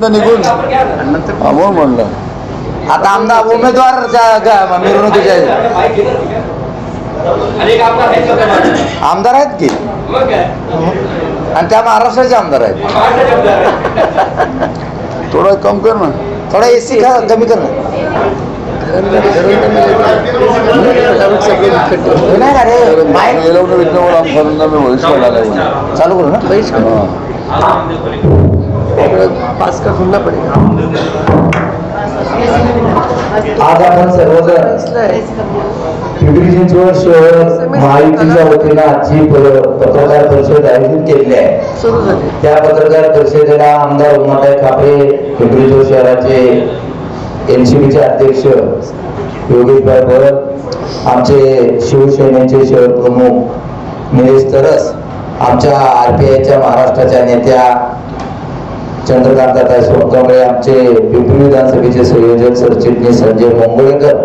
निघून. अमोल म्हणलं. आता आमदार उमेदवार त्या ग- मिरवणुकीचे आमदार आहेत की? आणि त्या महाराष्ट्राचे आमदार आहेत. थोडं कम कर ना. थोडा एसी कमी कर ना. नाही ना रे माईक येलवणं विष्णूवर आम करून मी म्हणे. चालू करू ना. हा. आज आपण सर्वजण पिंपरी चिंचवड शहर महायुतीच्या वतीनं आजची पत्रकार परिषद आयोजित केलेली आहे त्या पत्रकार परिषदेला आमदार उमाताई कापरे पिंपरी चिंचवड शहराचे एनसीपीचे अध्यक्ष योगेश भाई भरत आमचे शिवसेनेचे शहर प्रमुख निलेश तरस आमच्या आर पी आयच्या महाराष्ट्राच्या नेत्या चंद्रकांत सोनकांबळे आमचे पिंपरी विधानसभेचे संयोजक सरचिटणीस संजय मंगोळेकर.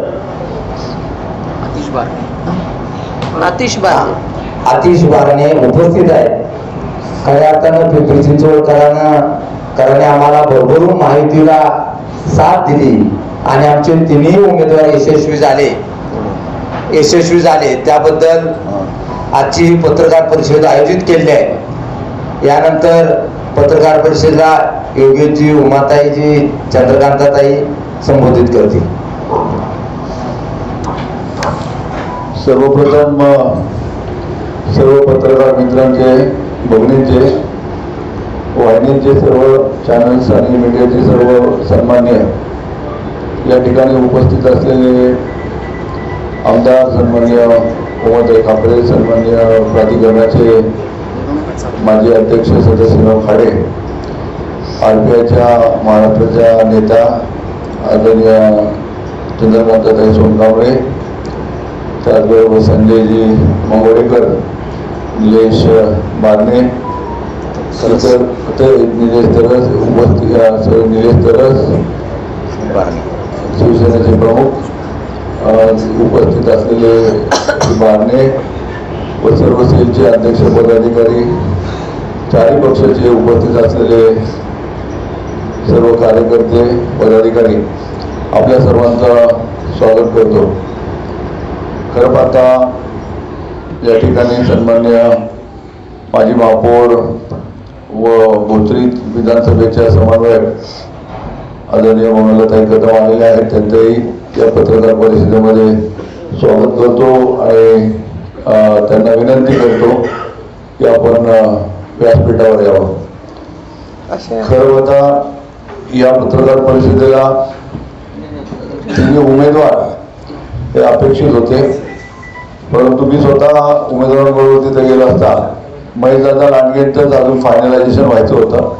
बार आतिश बारणे. उपस्थित आहेत. खऱ्या अर्थानं पिंपरी चिंचवडकरांना कराने आम्हाला भरभरून माहितीला साथ दिली आणि आमचे तिन्ही उमेदवार यशस्वी झाले. यशस्वी झाले. त्याबद्दल आजची पत्रकार परिषद आयोजित केली आहे. यानंतर पत्रकार परिषदेला योगेशजी उमाताईजी चंद्रकांताताई संबोधित करतील. सर्वप्रथम सर्व पत्रकार मित्रांचे भगिनींचे वाहिनींचे सर्व चॅनल्स आणि मीडियाचे सर्व सन्मान्य या ठिकाणी उपस्थित असलेले आमदार सन्मान्य उमाताई कापरे सन्मान्य प्राधिकरणाचे माजी अध्यक्ष सदस्यराव खाडे आर पी आयच्या महाराष्ट्राच्या नेत्या आदरणीय चंद्रकांतताई सोनकांबळे त्याचबरोबर संजयजी मंगोळेकर निलेश बारणे तर ते निलेश तरस उपस्थित निलेश तरस शिवसेनेचे प्रमुख उपस्थित असलेले बारणे व सर्व सेलचे अध्यक्ष पदाधिकारी चारही पक्षाचे उपस्थित असलेले सर्व कार्यकर्ते पदाधिकारी आपल्या सर्वांचं स्वागत करतो. खरं पाहता या ठिकाणी सन्मान्य माजी महापौर व भोसरी विधानसभेच्या समन्वयक आदरणीय मनोलताई कदम आलेले आहेत. त्यांचंही या पत्रकार परिषदेमध्ये स्वागत करतो आणि त्यांना विनंती करतो की आपण व्यासपीठावर यावं. खरं पाहता या पत्रकार परिषदेला तिन्ही उमेदवार हे अपेक्षित होते. परंतु मी स्वतः उमेदवारांबरोबर तिथे गेलो असता महेशदादा लांडगेंचंच अजून फायनलायझेशन व्हायचं होतं.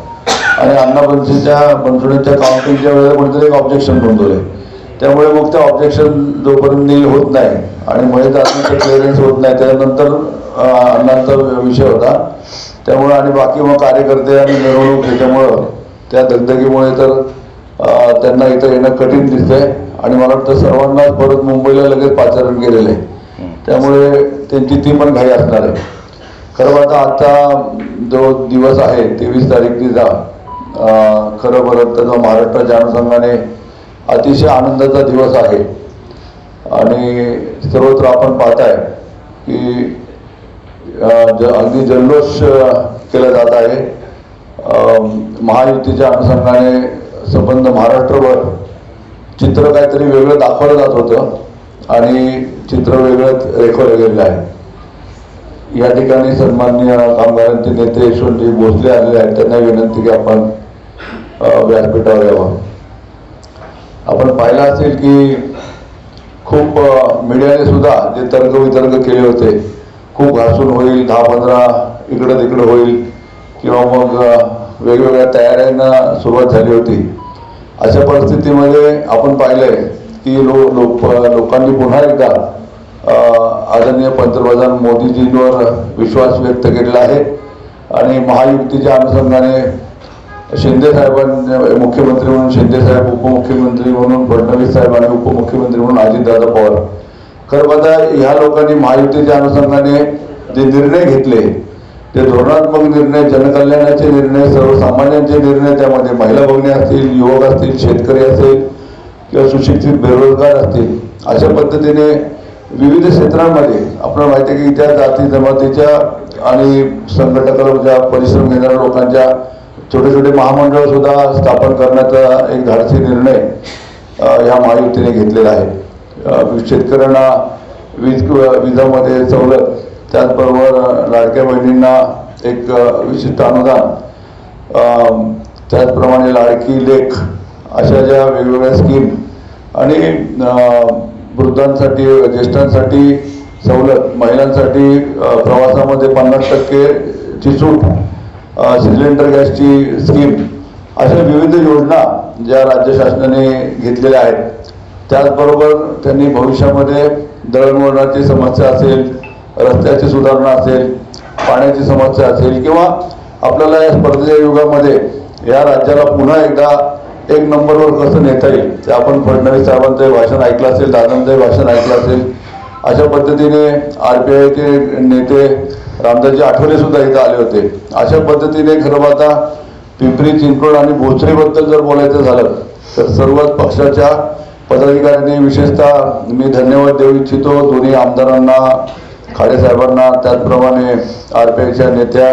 आणि अण्णा बनसीच्या बनसोडेच्या काउंटिंगच्या वेळेला कोणतरी एक ऑब्जेक्शन नोंदवले. त्यामुळे मग ते ऑब्जेक्शन जोपर्यंत होत नाही आणि महेशदादांचं क्लिअरन्स होत नाही. त्यानंतर अण्णांचा विषय होता. त्यामुळे आणि बाकी मग कार्यकर्ते आणि मिरवणूक त्याच्यामुळं त्या दगदगीमुळे तर त्यांना इथं येणं कठीण दिसतंय. आणि मला वाटतं सर्वांनाच परत मुंबईला लगेच पाचारण केलेलं आहे. त्यामुळे त्यांची ती पण घाई असणार आहे. खरं पाहता आता जो दिवस आहे तेवीस तारीख तिचा खरं बरं तर जो महाराष्ट्राच्या अनुषंगाने अतिशय आनंदाचा दिवस आहे. आणि सर्वत्र आपण पाहताय की ज अगदी जल्लोष केला जात आहे. महायुतीच्या अनुषंगाने संबंध महाराष्ट्रभर चित्र काहीतरी वेगळं दाखवलं जात होतं आणि चित्र वेगळंच रेखवलं गेलेलं आहे. या ठिकाणी सन्मान्य कामगारांचे नेते यशवंतजी भोसले आलेले आहेत. त्यांना विनंती की आपण व्यासपीठावर यावं. आपण पाहिलं असेल की खूप मीडियाने सुद्धा जे तर्क वितर्क केले होते खूप घासून होईल दहा पंधरा इकडं तिकडं होईल किंवा मग वेगवेगळ्या तयाऱ्यांना सुरुवात झाली होती. अशा परिस्थितीमध्ये आपण पाहिलंय की लो लोक लोकांनी पुन्हा एकदा आदरणीय पंतप्रधान मोदीजींवर विश्वास व्यक्त केलेला आहे. आणि महायुतीच्या अनुषंगाने शिंदे साहेबांनी मुख्यमंत्री म्हणून शिंदे साहेब उपमुख्यमंत्री म्हणून फडणवीस साहेब आणि उपमुख्यमंत्री म्हणून अजितदादा पवार. खरं पाहता ह्या लोकांनी महायुतीच्या अनुषंगाने जे निर्णय घेतले ते धोरणात्मक निर्णय जनकल्याणाचे निर्णय सर्वसामान्यांचे निर्णय त्यामध्ये महिला भगिनी असतील युवक असतील शेतकरी असेल किंवा सुशिक्षित बेरोजगार असतील अशा पद्धतीने विविध क्षेत्रांमध्ये आपल्याला माहिती आहे की त्या जाती जमातीच्या आणि संघटकांच्या परिश्रम घेणाऱ्या लोकांच्या छोटे छोटे महामंडळ सुद्धा स्थापन करण्याचा एक धाडसी निर्णय या ह्या महायुतीने घेतलेला आहे. शेतकऱ्यांना वीज विजामध्ये सवलत त्याचबरोबर लाडक्या बहिणींना एक विशिष्ट अनुदान त्याचप्रमाणे लाडकी लेख अशा ज्या वेगवेगळ्या स्कीम आणि वृद्धांसाठी ज्येष्ठांसाठी सवलत महिलांसाठी प्रवासामध्ये पन्नास टक्केची सूट सिलेंडर गॅसची स्कीम अशा विविध योजना ज्या राज्य शासनाने घेतलेल्या आहेत. त्याचबरोबर त्यांनी भविष्यामध्ये दळणवळणाची समस्या असेल रस्त्याची सुधारणा असेल पाण्याची समस्या असेल किंवा आपल्याला या स्पर्धेच्या युगामध्ये या राज्याला पुन्हा एकदा एक नंबरवर कसं नेता येईल ते आपण फडणवीस साहेबांचं भाषण ऐकलं असेल दादांचंही भाषण ऐकलं असेल. अशा पद्धतीने आर पी आयचे नेते रामदासजी आठवले सुद्धा इथं आले होते. अशा पद्धतीने खरं आता पिंपरी चिंचवड आणि भोसरीबद्दल जर बोलायचं झालं तर सर्वच पक्षाच्या पदाधिकाऱ्यांनी विशेषतः मी धन्यवाद देऊ इच्छितो. दोन्ही आमदारांना खाडेसाहेबांना त्याचप्रमाणे आर पी आयच्या नेत्या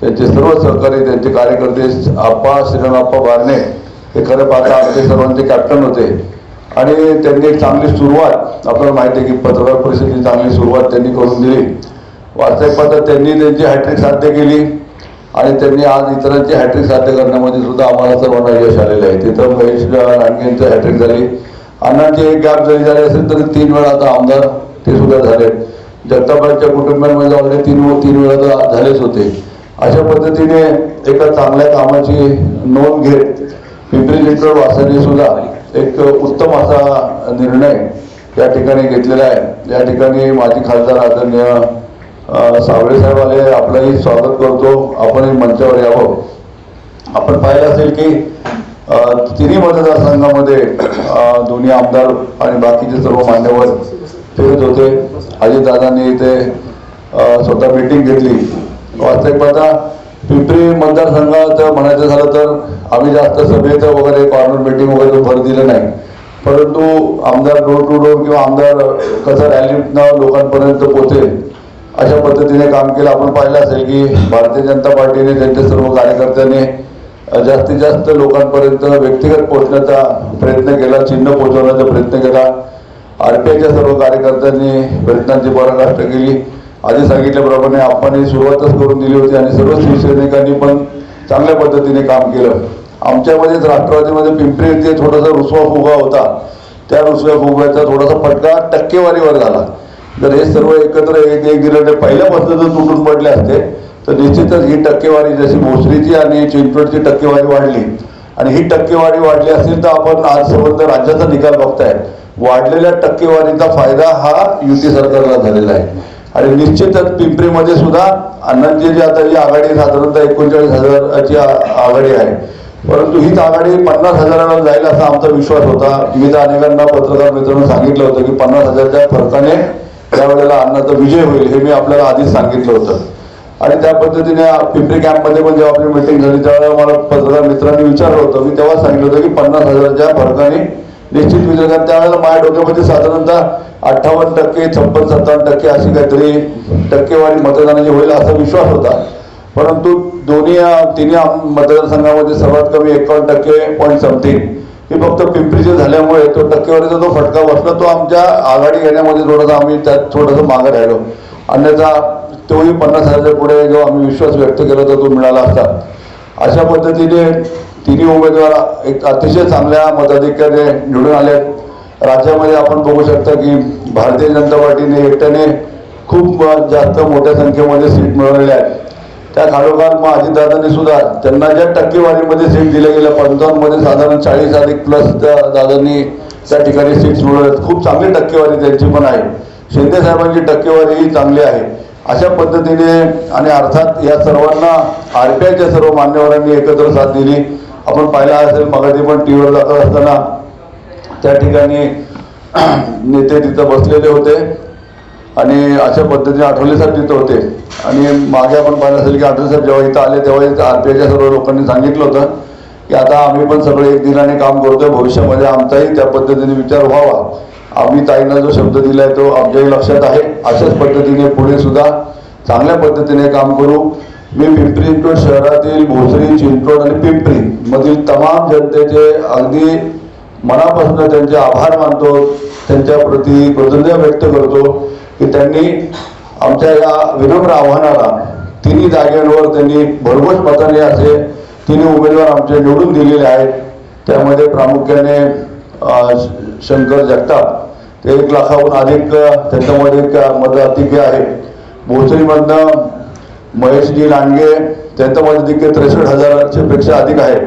त्यांचे सर्व सहकारी त्यांचे कार्यकर्ते आप्पा श्रीरामप्पा बारणे हे खरं पाहता आमचे सर्वांचे कॅप्टन होते. आणि त्यांनी एक चांगली सुरुवात आपल्याला माहिती आहे की पत्रकार परिषदेची चांगली सुरुवात त्यांनी करून दिली. वास्तविक पाहता त्यांनी त्यांची हॅट्रिक साध्य केली आणि त्यांनी आज इतरांची हॅट्रिक साध्य करण्यामध्ये सुद्धा आम्हाला सर्वांना यश आलेलं आहे. तिथं महेश लांडगे यांचं हॅट्रिक झाली. अण्णांची एक गॅप जरी झाली असेल तरी तीन वेळा आता आमदार ते सुद्धा झाले. जगताबाईच्या कुटुंबियांमध्ये ऑलरेडी तीन तीन वेळा तर झालेच होते. अशा पद्धतीने एका चांगल्या कामाची नोंद घेत पिंपरी चिंचवड वासाने सुद्धा एक उत्तम असा निर्णय या ठिकाणी घेतलेला आहे. या ठिकाणी माजी खासदार आदरणीय सावळे साहेब आले. आपलंही स्वागत करतो. आपणही मंचावर यावं. आपण पाहिलं असेल की तिन्ही मतदारसंघामध्ये दोन्ही आमदार आणि बाकीचे सर्व मान्यवर फिरत होते. अजितदादांनी इथे स्वतः मीटिंग घेतली. वास्तविक पाहता पिंपरी मतदारसंघात म्हणायचं झालं तर आम्ही जास्त सभेचं वगैरे कॉर्नर मिटिंग वगैरे भर दिलं नाही. परंतु आमदार डोर टू डोर किंवा आमदार कसं रॅलीतनं लोकांपर्यंत पोहोचेल अशा पद्धतीने काम केलं. आपण पाहिलं असेल की भारतीय जनता पार्टीने त्यांच्या सर्व कार्यकर्त्यांनी जास्तीत जास्त लोकांपर्यंत व्यक्तिगत पोहोचण्याचा प्रयत्न केला चिन्ह पोहोचवण्याचा प्रयत्न केला. आर पी आयच्या सर्व कार्यकर्त्यांनी प्रयत्नांची पराकाष्ठा केली. आधी सांगितल्याप्रमाणे आपण सुरुवातच करून दिली होती आणि सर्व शिवसैनिकांनी पण चांगल्या पद्धतीने काम केलं. आमच्यामध्येच राष्ट्रवादीमध्ये पिंपरी येथे थोडासा रुसवा फुगा होता. त्या रुसव्या फुगव्याचा थोडासा फटका टक्केवारीवर झाला. जर हे सर्व एकत्र एक एक दिलं तर पहिल्यापासून जर तुटून पडले असते तर निश्चितच ही टक्केवारी जशी भोसरीची आणि चिंचवडची टक्केवारी वाढली. आणि ही टक्केवारी वाढली असेल तर आपण आज संबंध राज्याचा निकाल बघताय. वाढलेल्या टक्केवारीचा फायदा हा युती सरकारला झालेला आहे. आणि निश्चितच पिंपरीमध्ये सुद्धा अण्णांची जी आता जी आघाडी साधारणतः एकोणचाळीस हजाराची आघाडी आहे. परंतु हीच आघाडी पन्नास हजाराला जाईल असा आमचा विश्वास होता. मी तर अनेकांना पत्रकार मित्रांनो सांगितलं होतं की पन्नास हजारच्या फरकाने त्यावेळेला अण्णाचा विजय होईल हे मी आपल्याला आधीच सांगितलं होतं. आणि त्या पद्धतीने पिंपरी कॅम्पमध्ये पण जेव्हा आपली मिटिंग झाली त्यावेळेला मला पत्रकार मित्रांनी विचारलं होतं. मी तेव्हा सांगितलं होतं की पन्नास हजाराच्या फरकाने निश्चित विजय कारण त्यावेळेला माझ्या डोक्यामध्ये साधारणतः अठ्ठावन्न टक्के छप्पन सत्तावन्न टक्के अशी काहीतरी टक्केवारी मतदानाची होईल असा विश्वास होता. परंतु दोन्ही तिन्ही आम- मतदारसंघामध्ये सर्वात कमी एकावन्न टक्के पॉईंट समथिंग हे फक्त पिंपरीचे झाल्यामुळे तो टक्केवारीचा जो फटका बसला तो आमच्या आघाडी घेण्यामध्ये थोडासा आम्ही त्यात थोडंसं मागे राहिलो. अन्यथा तोही पन्नास हजारच्या पुढे जो आम्ही विश्वास व्यक्त केला तर तो मिळाला असता. अशा पद्धतीने तिन्ही उमेदवार एक अतिशय चांगल्या मताधिक्याने निवडून आले आहेत राज्यामध्ये आपण बघू शकता की भारतीय जनता पार्टीने एकट्याने खूप जास्त मोठ्या संख्येमध्ये सीट मिळवलेल्या आहेत. त्या खालोखाल मग अजितदादांनी सुद्धा त्यांना ज्या टक्केवारीमध्ये सीट दिल्या गेल्या पंचावन्नमध्ये साधारण चाळीस अधिक प्लस त्या दादांनी त्या ठिकाणी सीट्स मिळवल्यात. खूप चांगली टक्केवारी त्यांची पण आहे. शिंदे साहेबांची टक्केवारी ही चांगली आहे. अशा पद्धतीने आणि अर्थात या सर्वांना आरपीआयच्या सर्व मान्यवरांनी एकत्र साथ दिली. आपण पाहिलं असेल मगाठी पण टी व्हीवर जात असताना त्या ठिकाणी नेते तिथं बसलेले होते आणि अशा पद्धतीने आठवले साहेब तिथं होते. आणि मागे आपण पाहिलं असेल की आठवले साहेब जेव्हा इथं आले तेव्हा आर पी आयच्या सर्व लोकांनी सांगितलं होतं की आता आम्ही पण सगळे एक दिनाने काम करतोय भविष्यामध्ये आमचाही त्या पद्धतीने विचार व्हावा. आम्ही ताईंना जो शब्द दिला आहे तो आमच्याही लक्षात आहे. अशाच पद्धतीने पुढे सुद्धा चांगल्या पद्धतीने काम करू. मी पिंपरी चिंचवड शहरातील भोसरी चिंचवड आणि पिंपरी मधील तमाम जनतेचे अगदी मनापासून त्यांचे आभार मानतो त्यांच्या प्रती कृतज्ञता व्यक्त करतो की त्यांनी आमच्या या विनम्र आव्हानाला तिन्ही जागेवर त्यांनी भरघोस मताने असे तिन्ही उमेदवार आमचे निवडून दिलेले आहेत. त्यामध्ये प्रामुख्याने श- शंकर जगताप ते एक लाखाहून अधिक त्यांच्यामध्ये एक मत अधिक आहे भोसरीमधनं महेशजी लांडगे त्यांच्यामध्ये तिके त्रेसष्ट हजाराच्या पेक्षा अधिक आहे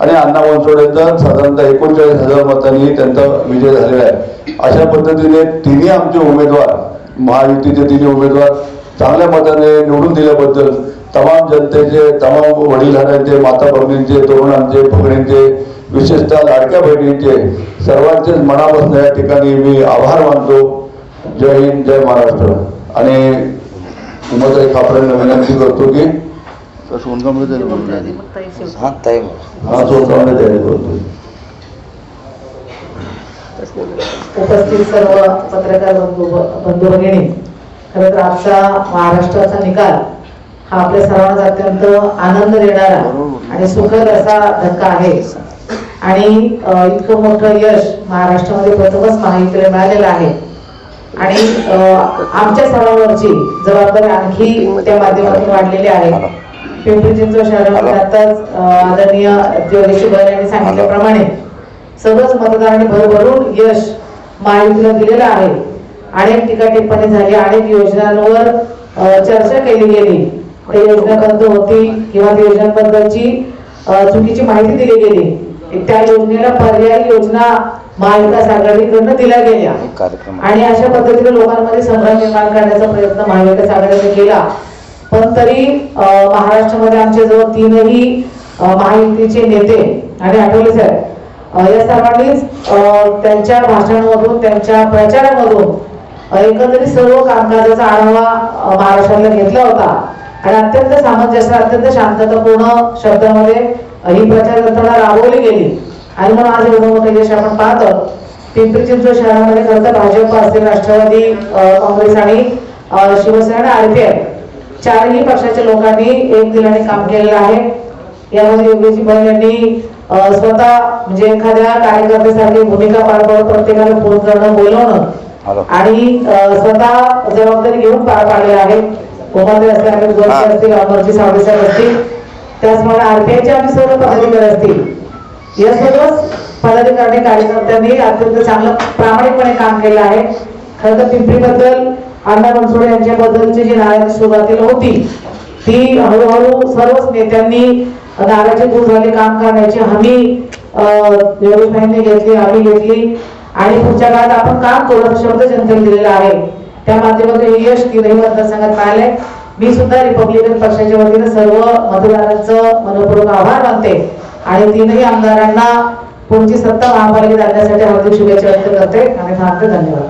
आणि अण्णा बनसोडेचा साधारणतः एकोणचाळीस हजार मतांनी त्यांचा विजय झालेला आहे. अशा पद्धतीने तिन्ही आमचे उमेदवार महायुतीचे तिन्ही उमेदवार चांगल्या मताने निवडून दिल्याबद्दल तमाम जनतेचे तमाम वडीलधाऱ्यांचे माता भगिनींचे तरुणांचे भगिनींचे विशेषतः लाडक्या बहिणींचे सर्वांचेच मनापासून या ठिकाणी मी आभार मानतो. जय हिंद जय महाराष्ट्र. आणि उमाताई खापरेंना विनंती करतो की हा ताई हा सोडवण्याची तयारी बोलतोय उपस्थित सर्व पत्रकार बंधू बंधू भगिनी खरं तर आजचा महाराष्ट्राचा निकाल हा आपल्या सर्वांना अत्यंत आनंद देणारा आणि सुखद असा धक्का आहे. आणि इतकं मोठं यश महाराष्ट्रामध्ये प्रथमच महायुतीला मिळालेलं आहे. आणि आमच्या सर्वांवरची जबाबदारी आणखी त्या माध्यमातून वाढलेली आहे. पिंपरी चिंचवड शहरामध्ये आताच आदरणीय जोगेश गोयल यांनी सांगितल्याप्रमाणे सर्वच मतदारांनी भरभरून यश महायुतीला दिलेलं आहे. अनेक टीका टिप्पणी झाली अनेक योजनांवर चर्चा केली गेली. योजना बंद होती किंवा योजनांबद्दलची चुकीची माहिती दिली गेली. त्या योजनेला पर्यायी योजना महाविकास आघाडीकडनं दिल्या गेल्या. आणि अशा पद्धतीने लोकांमध्ये संभ्रम निर्माण करण्याचा प्रयत्न महाविकास आघाडीने केला. पण तरी महाराष्ट्रामध्ये आमचे जवळ तीनही महायुतीचे नेते आणि आठवले साहेब या सर्वांनीच त्यांच्या भाषणांमधून त्यांच्या प्रचारामधून एकंदरीत सर्व कामकाजाचा आढावा महाराष्ट्राला घेतला होता. आणि अत्यंत सामंजस्य अत्यंत शांततापूर्ण शब्दामध्ये ही प्रचार यंत्रणा राबवली गेली. आणि म्हणून आज एवढं मोठं यश आपण पाहतो पिंपरी चिंचवड शहरामध्ये खरं तर भाजप असेल राष्ट्रवादी काँग्रेस आणि शिवसेना आणि आरपीआय. चारही पक्षाच्या लोकांनी एक दिलाने काम केलेलं आहे. यामध्ये योगेश बैल यांनी स्वतः म्हणजे एखाद्या कार्यकर्त्यासारखी भूमिका पार पाडत प्रत्येकाला फोन करणं बोलवणं. आणि स्वतः जबाबदारी घेऊन पार पाडले आहे. कोमाते असतील गोडसे असतील अमरजी सावळे साहेब असतील. त्याचप्रमाणे आरपीआयचे आम्ही सर्व पदाधिकारी असतील. या सर्वच पदाधिकारी कार्यकर्त्यांनी अत्यंत चांगलं प्रामाणिकपणे काम केलं आहे. खरं तर पिंपरीबद्दल अण्णा बनसोडे यांच्याबद्दलची जी नाराजी सुरुवातीला होती ती हळूहळू सर्वच नेत्यांनी नाराजी दूर झाली काम करण्याची हमी योगेशभाईंनी घेतली हमी घेतली. आणि पुढच्या काळात आपण काम करू शब्द जनतेने दिलेला आहे त्या माध्यमातून यश तीनही मतदारसंघात मिळालंय मी सुद्धा रिपब्लिकन पक्षाच्या वतीने सर्व मतदारांचं मनपूर्वक आभार मानते. आणि तीनही आमदारांना पुढची सत्ता महापालिकेत आणण्यासाठी हार्दिक शुभेच्छा व्यक्त करते. आणि थांबते धन्यवाद.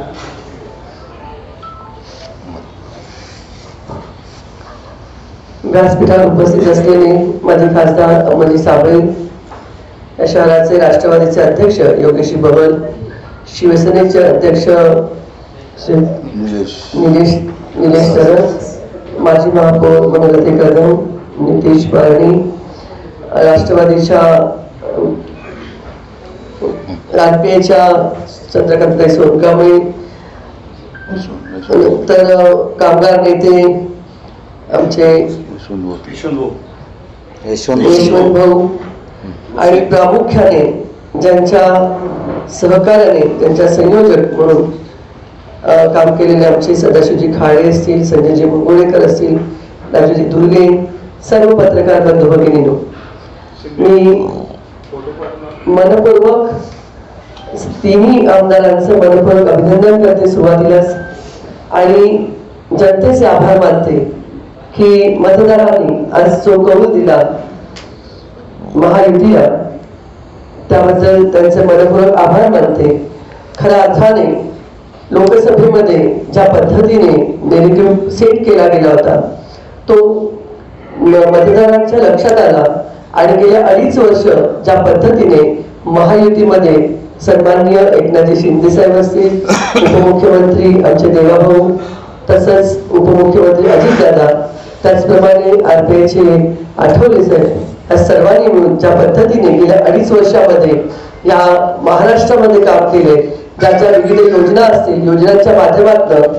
व्यासपीठावर उपस्थित असलेले माजी खासदार अमरजी साबळे या शहराचे राष्ट्रवादीचे अध्यक्ष योगेशी बबल शिवसेनेचे अध्यक्ष निलेश. निलेश सरळ माजी महापौर मनोरती कदम नितेश बारणी राष्ट्रवादीच्या आरपीआयच्या चंद्रकांत सोनकांबळे तर कामगार नेते आमचे यशवंत यशवंत भाऊ. आणि प्रामुख्याने ज्यांच्या सहकार्याने त्यांच्या संयोजक म्हणून काम केलेले आमचे सदाशिवजी खाडे असतील संजयजी मुंगोळेकर असतील राजूजी दुर्गे सर्व पत्रकार बंधू भगिनीनो. मी मनपूर्वक तिन्ही आमदारांचं मनपूर्वक अभिनंदन करते सुरुवातीलाच. आणि जनतेचे आभार मानते. की मतदारांनी आज जो कौल दिला महायुतीला त्याबद्दल त्यांचे मनपूर्वक आभार मानते. खऱ्या अर्थाने लोकसभेमध्ये ज्या पद्धतीने नेगेटिव्ह सेट केला गेला होता तो मतदारांच्या लक्षात आला आणि गेल्या अडीच वर्ष ज्या पद्धतीने महायुतीमध्ये सन्माननीय एकनाथजी शिंदे साहेब असतील उपमुख्यमंत्री आमचे देवाभाऊ तसंच उपमुख्यमंत्री अजितदादा त्याचप्रमाणे आरपीआयचे आठवले सर या सर्वांनी मिळून ज्या पद्धतीने गेल्या अडीच वर्षामध्ये या महाराष्ट्रामध्ये काम केले ज्या ज्या विविध योजना असतील योजनांच्या माध्यमातून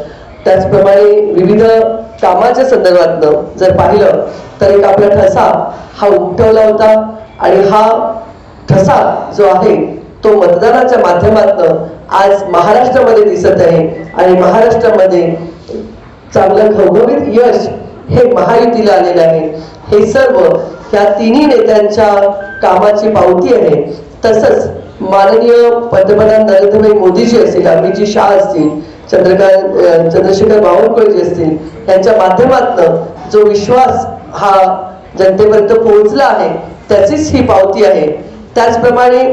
त्याचप्रमाणे विविध कामाच्या संदर्भातनं जर पाहिलं तर एक आपला ठसा हा उमटवला होता आणि हा ठसा जो आहे तो मतदानाच्या माध्यमातून आज महाराष्ट्रामध्ये दिसत आहे आणि महाराष्ट्रामध्ये चांगलं घवघवीत यश हे महायुतीला आलेलं आहे. हे सर्व या तिन्ही नेत्यांच्या कामाची पावती आहे. तसंच माननीय पंतप्रधान नरेंद्रभाई मोदीजी असतील अमितजी शाह असतील चंद्रकांत चंद्रशेखर बावनकुळे असतील यांच्या माध्यमातून जो विश्वास हा जनतेपर्यंत पोहोचला आहे त्याचीच ही पावती आहे. त्याचप्रमाणे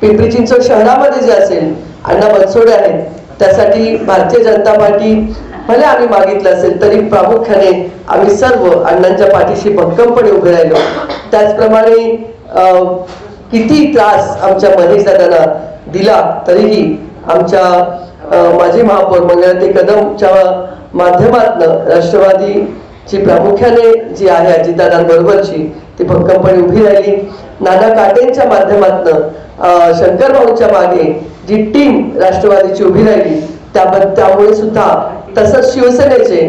पिंपरी चिंचवड शहरामध्ये जे असेल अण्णा बनसोडे आहेत त्यासाठी भारतीय जनता पार्टी भले आम्ही मागितलं असेल तरी प्रामुख्याने आम्ही सर्व अण्णांच्या पाठीशी भक्कमपणे उभे राहिलो. त्याचप्रमाणे किती त्रास आमच्या महेश दादांना दिला तरीही आमच्या माजी महापौर मंगळाते कदमच्या माध्यमातनं राष्ट्रवादीची प्रामुख्याने जी आहे अजितदादांबरोबरची ती भक्कमपणे उभी राहिली. नाना काटेंच्या माध्यमातनं शंकर भाऊच्या मागे जी टीम राष्ट्रवादीची उभी राहिली त्यामुळे सुद्धा तसंच शिवसेनेचे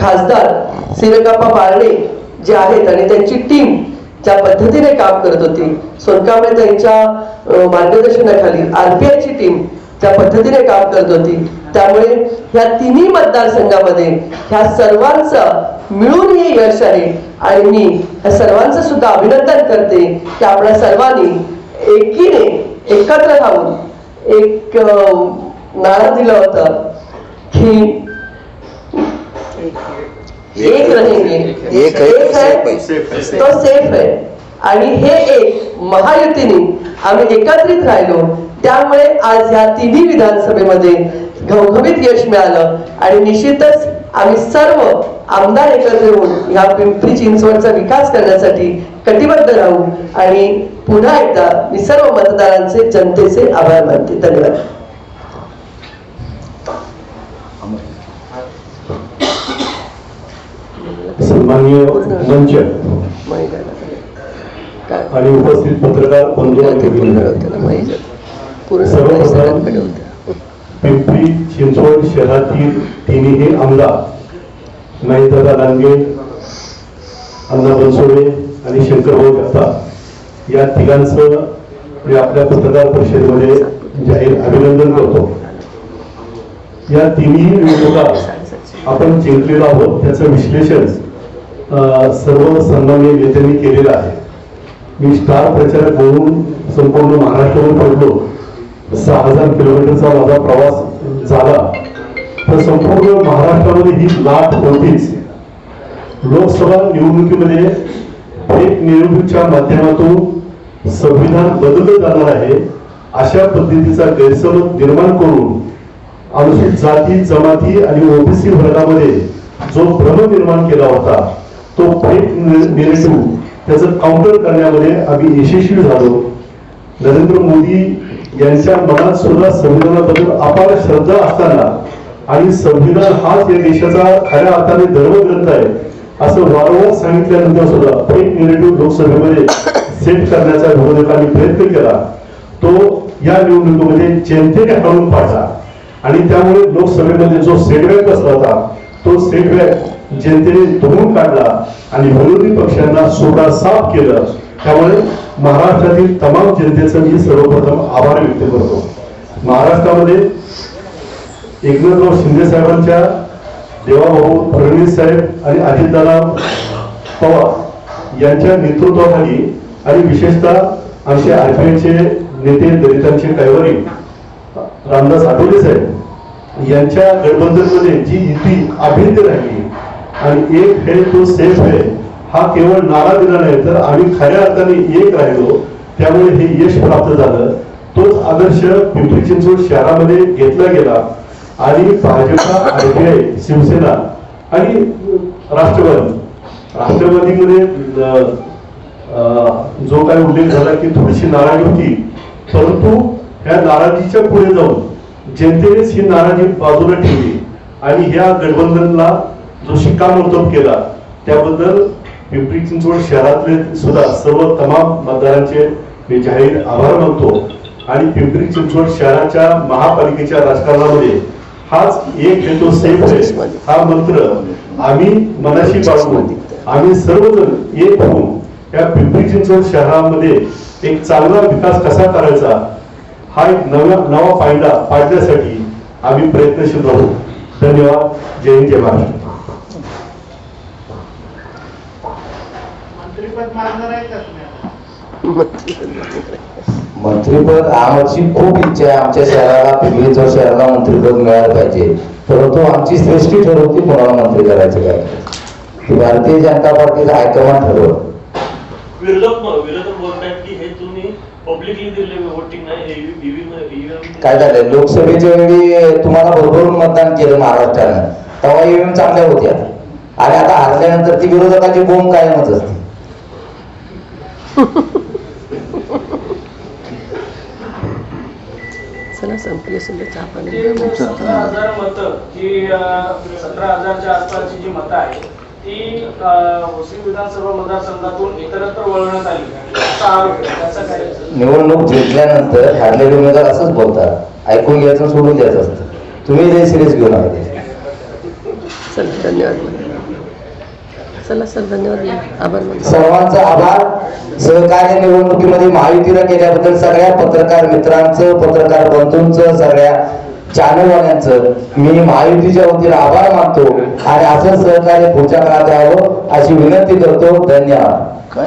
खासदार सिरकाप्पा बारणे जे आहेत आणि त्यांची टीम ज्या पद्धतीने काम करत होती. सोनकांबळे त्यांच्या मार्गदर्शनाखाली आरपीआयची टीम ज्या पद्धतीने काम करत होती. त्यामुळे ह्या तिन्ही मतदारसंघामध्ये ह्या सर्वांचं मिळून हे यश आहे. आणि मी ह्या सर्वांचं सुद्धा अभिनंदन करते की आपल्या सर्वांनी एकीने एकत्र राहून एक नारा दिला होता. एक रहेंगे एक है. है? है. तो सेफ आहे आणि हे एक महायुतीने आम्ही एकत्रित राहिलो. त्यामुळे आज या तिन्ही विधानसभेमध्ये घवघवीत यश मिळालं. आणि निश्चितच आम्ही सर्व आमदार एकत्र येऊन या पिंपरी चिंचवडचा विकास करण्यासाठी कटिबद्ध राहू. आणि पुन्हा एकदा मी सर्व मतदारांचे जनतेचे आभार मानते. धन्यवाद. सन्माननीय मंच. आणि उपस्थित पत्रकार बंधू. सर्वप्रथम पिंपरी चिंचवड शहरातील तिन्ही आमदार नाईदादा लांगे अण्णा बनसोडे आणि शंकरभाऊ जगताप या तिघांचं मी आपल्या पत्रकार परिषदेमध्ये जाहीर अभिनंदन करतो. या तिन्ही निवडणुका आपण जिंकलेलो आहोत त्याचं विश्लेषण सर्व सन्मान्य नेत्यांनी केलेलं आहे. मी स्टार प्रचारक म्हणून संपूर्ण महाराष्ट्रावर पडलो. सहा हजार किलोमीटरचा माझा प्रवास झाला. तर संपूर्ण महाराष्ट्रामध्ये ही लाट होतीच. लोकसभा निवडणुकीमध्ये फेक निवडणुकीच्या माध्यमातून संविधान बदललं जाणार आहे अशा पद्धतीचा गैरसमज निर्माण करून अनुसूचित जाती जमाती आणि ओबीसी वर्गामध्ये जो भ्रम निर्माण केला होता तो फेक निगेटिव्ह त्याचं काउंटर करण्यामध्ये आम्ही यशस्वी झालो. नरेंद्र मोदी यांच्या मनात सुद्धा संविधानाबद्दल अपार श्रद्धा असताना आणि संविधान हाच या देशाचा खऱ्या अर्थाने धर्मग्रंथ आहे असं वारंवार सांगितल्यानंतर सुद्धा फेक निरेटिव्ह लोकसभेमध्ये सेट करण्याचा विरोधकांनी प्रयत्न केला. तो या निवडणुकीमध्ये जनतेने हळून पाडला. आणि त्यामुळे लोकसभेमध्ये जो सेटबॅक बसला होता तो सेटबॅक जनतेने धुवून काढला आणि विरोधी पक्षांना सोडा साफ केलं. त्यामुळे महाराष्ट्रातील तमाम जनतेचं मी सर्वप्रथम आभार व्यक्त करतो. महाराष्ट्रामध्ये एकनाथराव शिंदे साहेबांच्या देवाभाऊ फडणवीस साहेब आणि अजितदादा पवार यांच्या नेतृत्वाखाली आणि विशेषतः आमचे आरपीआयचे नेते दलितांचे कैवारी रामदास आठवले साहेब यांच्या गठबंधनमध्ये जी युती अभिंद राहिली आणि एक है तो सेफ आहे हा केवळ नारा दिला नाही तर आम्ही खऱ्या अर्थाने एक राहिलो त्यामुळे हे यश प्राप्त झालं. तोच आदर्श पिंपरी चिंचवड शहरामध्ये घेतला गेला. आणि भाजपा आरबीआय शिवसेना आणि राष्ट्रवादी. राष्ट्रवादीमध्ये अं, जो काही उल्लेख झाला की थोडीशी नाराजी होती परंतु ह्या नाराजीच्या पुढे जाऊन जनतेनेच ही नाराजी बाजूला ठेवली. आणि ह्या गठबंधनला जो शिक्कामोर्तब केला त्याबद्दल पिंपरी चिंचवड शहरातले सुद्धा सर्व तमाम मतदारांचे मी जाहीर आभार मानतो. आणि पिंपरी चिंचवड शहराच्या महापालिकेच्या राजकारणामध्ये हाच एक हेतू सेफ आहे. हा मंत्र आम्ही मनाशी बाळगून आम्ही सर्वजण एक होऊन या पिंपरी चिंचवड शहरामध्ये एक चांगला विकास कसा करायचा हा एक नव्या नवा फायदा पाडण्यासाठी आम्ही प्रयत्नशील राहू. धन्यवाद. जय हिंद जय महाराष्ट्र. मंत्रीपद आमची खूप इच्छा आहे. आमच्या शहराला चिंचवड शहराला मंत्रीपद मिळालं पाहिजे. परंतु आमची श्रेष्ठी ठरवती कोणाला मंत्री करायचं काय? ती भारतीय जनता पार्टीचा हायकमांड ठरवलं विरोधक विरोधक बोलतात की हे तुम्ही पब्लिकली दिले वोटिंग नाही हे ईव्हीएम काय झालं लोकसभेच्या वेळी तुम्हाला भरभरून मतदान केलं महाराष्ट्रानं. तेव्हा ईव्हीएम चांगल्या होत्या. आणि आता हरल्यानंतर ती विरोधकाची बोंब कायमच असते. चला संपली असेल चहा पाणी. जी सतरा हजार मतं जी सतरा हजारच्या आसपासची जी मतं आहेत ती मुस्लिम विधानसभा मतदारसंघातून इतरत्र वळवण्यात आली. असा आरोप आहे. त्याचा काय निवडणूक जिंकल्यानंतर हारलेले उमेदवार असंच बोलतात. ऐकून घ्यायचं आणि सोडून द्यायचं असतं. तुम्ही लय सिरियस घेऊ नका ते. चला धन्यवाद. चला सर धन्यवाद. आभार सर्वांचा आभार. सहकार्य निवडणुकीमध्ये महायुतीला केल्याबद्दल सगळ्या पत्रकार मित्रांचं पत्रकार बंधूंचं सगळ्या चॅनलवाल्यांचं मी महायुतीच्या वतीने आभार मानतो आणि असं सहकार्य पुढच्या काळात राहावं अशी विनंती करतो. धन्यवाद.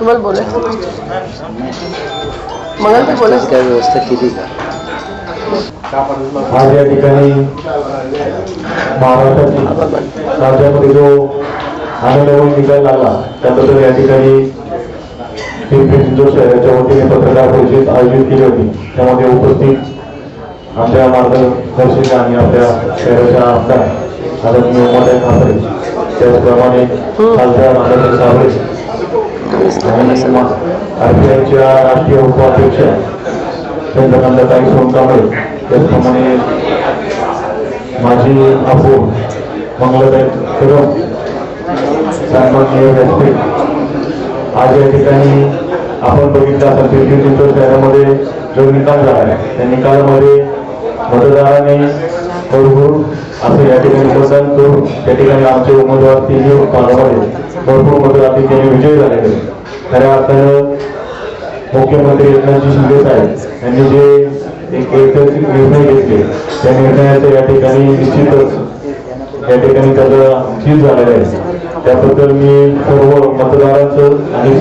तुम्हाला बोलायचं? मग बोलायचं. काय व्यवस्था केली का? आज या ठिकाणी महाराष्ट्रातील राज्यामध्ये जो आनंदवन निकाल लागला त्याबद्दल या ठिकाणी पिंपरी चिंचवड शहराच्या वतीने पत्रकार परिषद आयोजित केली होती. त्यामध्ये उपस्थित आमच्या मार्गदर्शक आणि आपल्या शहराच्या आमदार आदरणीय उमाताई ठाकरे त्याचप्रमाणे खासदार आनंद साबळे आणि आरपीआयच्या राष्ट्रीय उपाध्यक्ष चंद्रकांतताई सोनकांबळे त्याचप्रमाणे माझी आपू मंगलाताई कदम सन्माननीय व्यासपीठ आज या ठिकाणी आपण बघितलं असेल पिंपरी चिंचवड शहरामध्ये जो निकाल झाला आहे त्या निकालामध्ये मतदारांनी भरपूर असं या ठिकाणी मतदान करून त्या ठिकाणी आमचे उमेदवार तिन्ही भागामध्ये भरपूर मतदार ठिकाणी विजयी झालेले. खऱ्या अर्थानं मुख्यमंत्री एकनाथजी शिंदे साहेब यांनी जे एक ऐतिहासिक निर्णय घेतले त्या निर्णयाचं या ठिकाणी निश्चितच या ठिकाणी त्याचा चीज झालेला आहे. त्याबद्दल मी सर्व मतदारांचं आणि